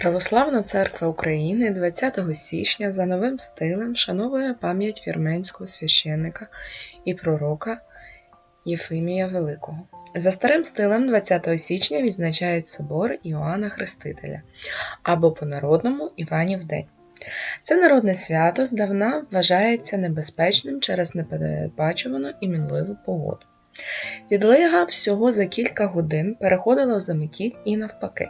Православна церква України 20 січня за новим стилем вшановує пам'ять вірменського священника і пророка Єфимія Великого. За старим стилем 20 січня відзначають собор Іоанна Хрестителя або по-народному Іванів День. Це народне свято здавна вважається небезпечним через непередбачувану і мінливу погоду. Відлига всього за кілька годин переходила в заметіль і навпаки.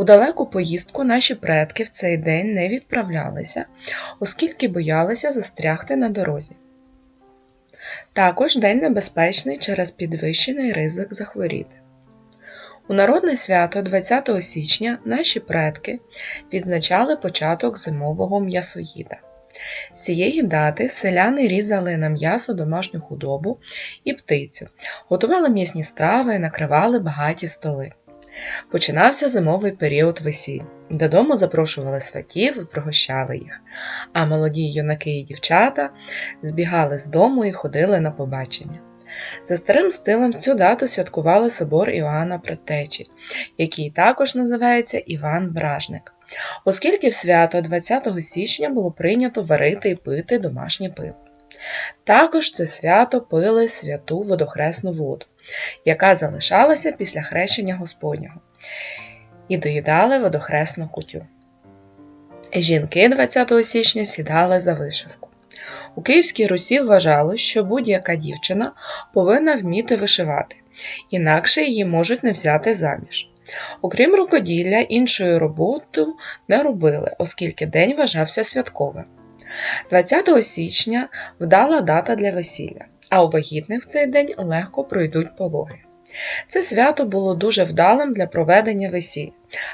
У далеку поїздку наші предки в цей день не відправлялися, оскільки боялися застрягти на дорозі. Також день небезпечний через підвищений ризик захворіти. У народне свято 20 січня наші предки відзначали початок зимового м'ясоїда. З цієї дати селяни різали на м'ясо домашню худобу і птицю, готували м'ясні страви накривали багаті столи. Починався зимовий період весіль. Додому запрошували сватів і пригощали їх, а молоді юнаки і дівчата збігали з дому і ходили на побачення. За старим стилем цю дату святкували собор Іоанна Предтечі, який також називається Іван Бражник, оскільки в свято 20 січня було прийнято варити і пити домашнє пиво. Також це свято пили святу водохресну воду, яка залишалася після хрещення Господнього, і доїдали водохресну кутю. Жінки 20 січня сідали за вишивку. У Київській Русі вважали, що будь-яка дівчина повинна вміти вишивати, інакше її можуть не взяти заміж. Окрім рукоділля, іншою роботу не робили, оскільки день вважався святковим. 20 січня вдала дата для весілля, а у вагітних в цей день легко пройдуть пологи. Це свято було дуже вдалим для проведення весіль,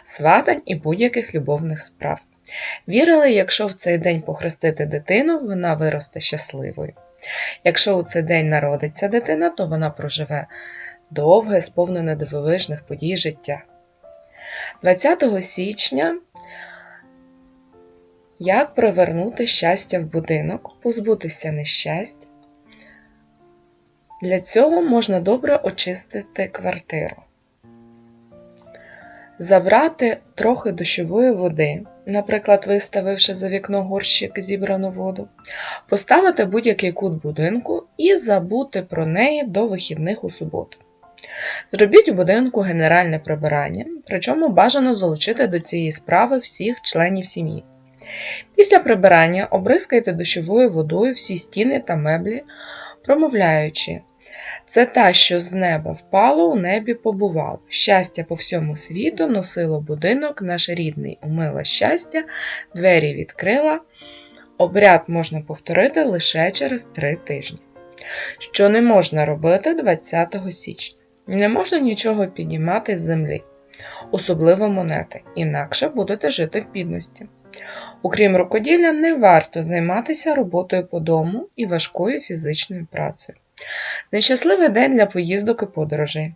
сватань і будь-яких любовних справ. Вірили, якщо в цей день похрестити дитину, вона виросте щасливою. Якщо у цей день народиться дитина, то вона проживе довге, сповнене дивовижних подій життя. 20 січня як привернути щастя в будинок, позбутися нещасть? Для цього можна добре очистити квартиру, забрати трохи дощової води, наприклад, виставивши за вікно горщик зібрану воду, поставити будь-який кут будинку і забути про неї до вихідних у суботу. Зробіть у будинку генеральне прибирання, причому бажано залучити до цієї справи всіх членів сім'ї. Після прибирання обрискайте дощовою водою всі стіни та меблі, промовляючи, це та, що з неба впало, у небі побувало. Щастя по всьому світу носило будинок, наш рідний умила щастя, двері відкрила. Обряд можна повторити лише через три тижні. Що не можна робити 20 січня. Не можна нічого піднімати з землі, особливо монети, інакше будете жити в бідності. Окрім рукоділля, не варто займатися роботою по дому і важкою фізичною працею. Нещасливий день для поїздок і подорожей.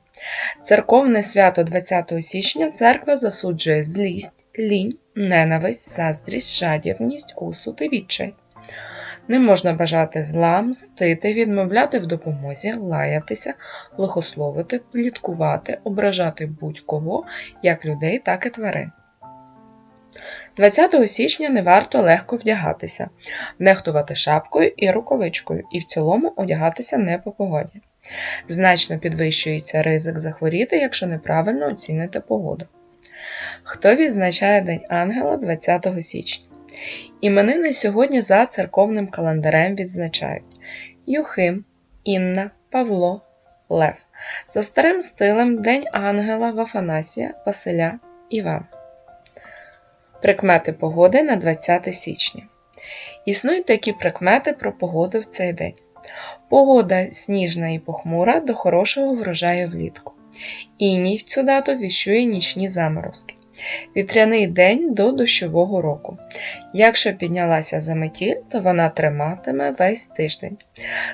Церковне свято 20 січня церква засуджує злість, лінь, ненависть, заздрість, жадібність, осуд і відчай. Не можна бажати зла, мстити, відмовляти в допомозі, лаятися, лихословити, пліткувати, ображати будь-кого, як людей, так і тварин. 20 січня не варто легко вдягатися, нехтувати шапкою і рукавичкою, і в цілому одягатися не по погоді. Значно підвищується ризик захворіти, якщо неправильно оціните погоду. Хто відзначає День Ангела 20 січня? Іменини сьогодні за церковним календарем відзначають Юхим, Інна, Павло, Лев. За старим стилем День Ангела Вафанасія, Василя, Івана. Прикмети погоди на 20 січня. Існують такі прикмети про погоду в цей день. Погода сніжна і похмура до хорошого врожаю влітку. Іній в цю дату віщує нічні заморозки. Вітряний день до дощового року. Якщо піднялася заметіль, то вона триматиме весь тиждень.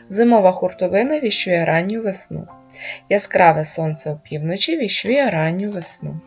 Зимова хуртовина віщує ранню весну. Яскраве сонце опівночі віщує ранню весну.